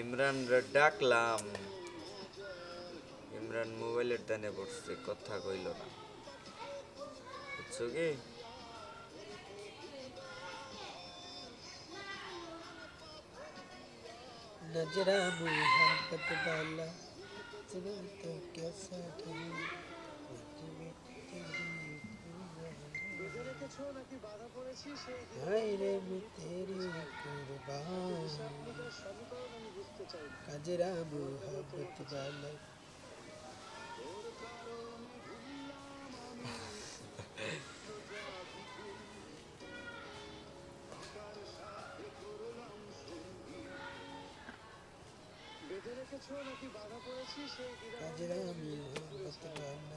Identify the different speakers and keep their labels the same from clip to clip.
Speaker 1: ইমরান রে ডাকলাম ইমরান মোবাইলের দানে পড়ছে কথা কইল না বুঝছো কি
Speaker 2: नजरा मोहब्बत वाला जरा तो कैसा ढल हाय रे কাজরা মোহাবত বালাই কাজরা মোহাবত বালাই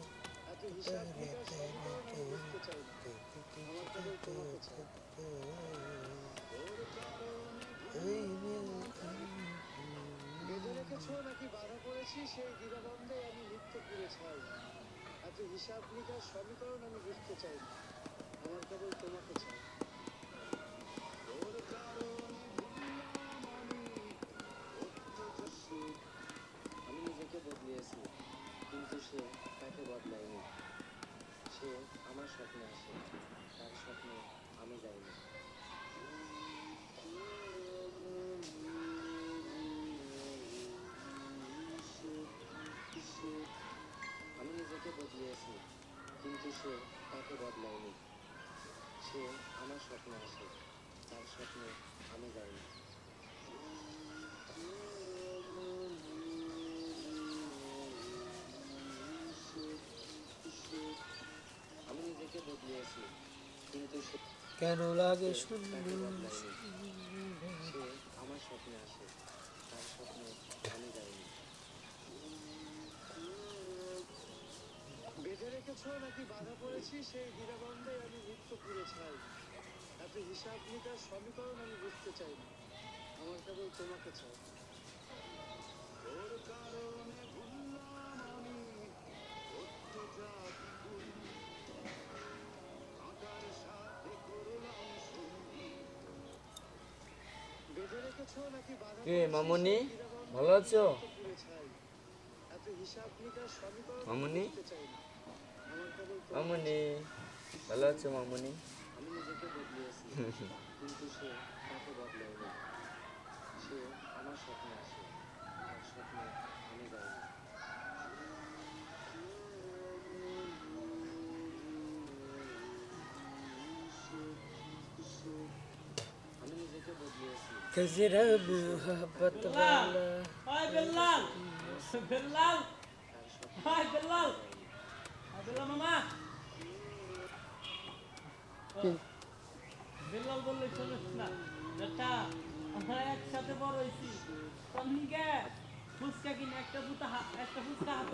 Speaker 3: এই করেছ নাকি বাধা করেছি সেই দ্বিধাদ্বন্দ্বে আমি লিখতে ফিরে চাই এত হিসাব নিকাশ সমীকরণ আমি বুঝতে চাই না। আমার কেবল তোমাকে চাই। আমি নিজেকে বদলিয়েছি, কিন্তু সে তাকে বদলায়নি। সে আমার স্বপ্নে আসে, তার স্বপ্নে আমি যাইনি। সে তাকে বদলায়নি। সে আমার স্বপ্নে আসে তার স্বপ্নে আমি যাইনি আমি নিজেকে বদলিয়েছি কিন্তু সে
Speaker 2: কেন লাগে
Speaker 3: তাকে
Speaker 2: শূন্য
Speaker 3: বদলায়নি সে আমার স্বপ্নে আসে তার স্বপ্নে আমি যাইনি রেখেছো নাকি বাধা পড়েছি সেই দ্বিধাবন্ধে আমি নৃত্য পুড়ে ছাই। এত হিসাব নিকাশ সমীকরণ আমি বুঝতে চাই না। আমার কেবল তোমাকে চাই। বেঁধে রেখেছো নাকি বাধা
Speaker 1: কে মামুনি ভালো আছো?
Speaker 3: এত হিসাব সমীকরণ
Speaker 1: মামুনি?
Speaker 3: বুঝতে চাই না।
Speaker 1: মামনি ভালো আছো মামনি?
Speaker 3: আমি নিজেকে বদলিয়েছি
Speaker 4: একসাথে বড় হয়েছি। গে ফুচকা কিনে একটা ফুচকা একটা ফুচকা